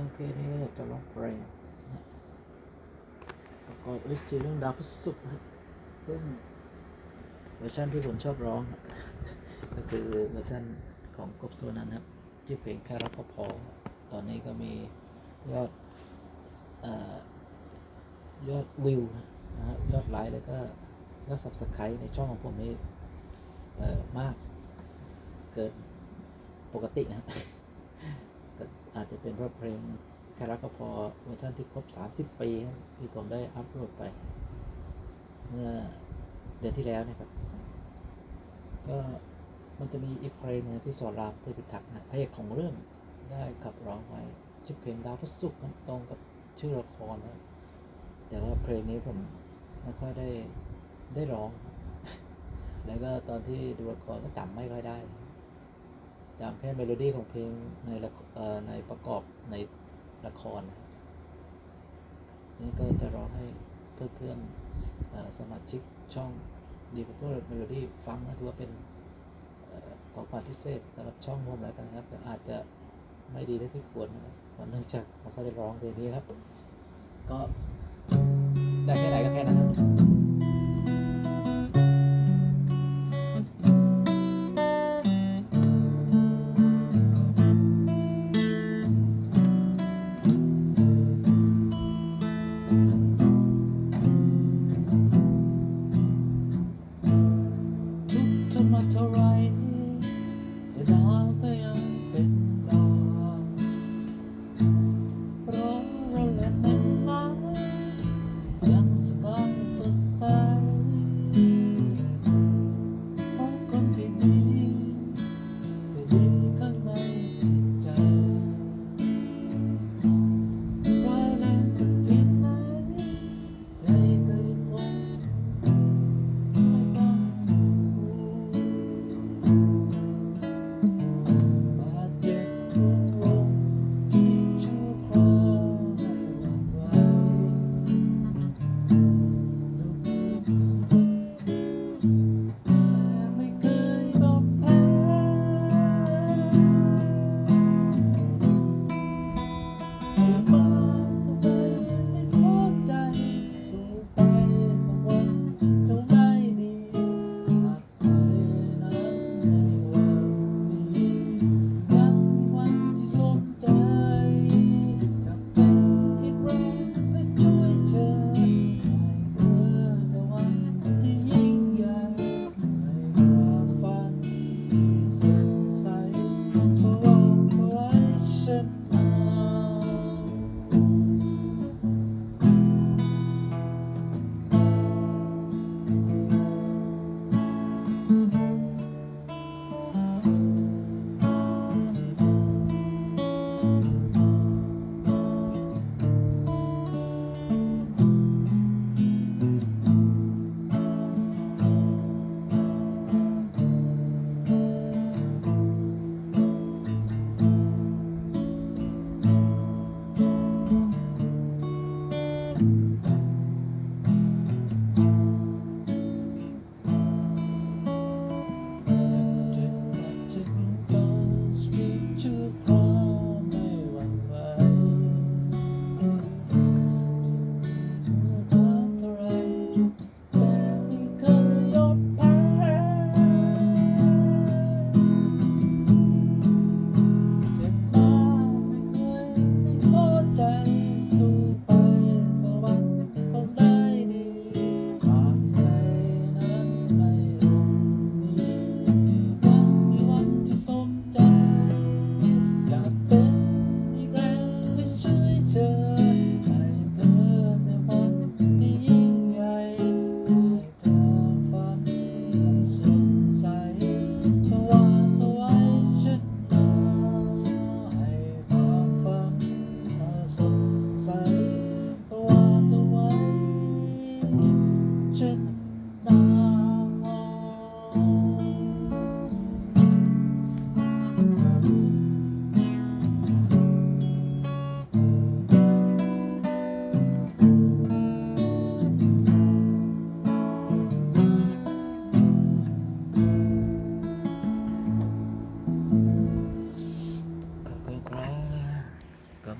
ทั้งเคนี้ก็จะร้องเพลงนะประกอบด้วยซีเรื่องดาวพฤศุกร์นะครับซึ่งเวอร์ชันที่ผมชอบร้อง ก็คือเวอร์ชันของกบสุวรรณนครับชื่อเพลงแค่รักก็พอ ตอนนี้ก็มียอดอยอดวิวนะฮะยอดไลค์แล้วก็ยอด subscribe ในช่องของผมนี่มากเกินปกตินะครับ อาจจะเป็นเพราะเพลงแค่รักก็พอเวอร์ชันที่ครบ 30 ปีครับที่ผมได้อัพโหลดไป เมื่อเดือนที่แล้วนะครับ ก็มันจะมีอีกเพลงหนึงที่สอนรามเทพิทักษ์นะพระเอกของเรื่องได้ขับร้องไว้ชื่อเพลงดาวพระศุกร์กับตรงกับชื่อละครนะแต่ว่าเพลงนี้ผมไม่ค่อยได้ได้ร้อง แล้วก็ตอนที่ดูละครก็จำไม่ค่อยได้ จำแค่เมโลดี้ของเพลงในในประกอบในละคร นี่ก็จะร้องให้เพื่อนๆสมาชิกช่องดีเพื่อเมโลดี้ฟังนะถือว่าเป็นอของขวัญพิเศษสำหรับช่องผมแล้วกันนะครับแต่อาจจะไม่ดีเท่าที่ควรนะครับเพราะเนื่องจากมันก็ได้ร้องเพลงนี้ครับ ก็ได้แค่ไหนก็แค่นั้นครับ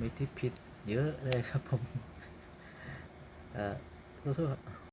ก็มีที่ผิดเยอะเลยครับผม เอ่อสู้ๆครับ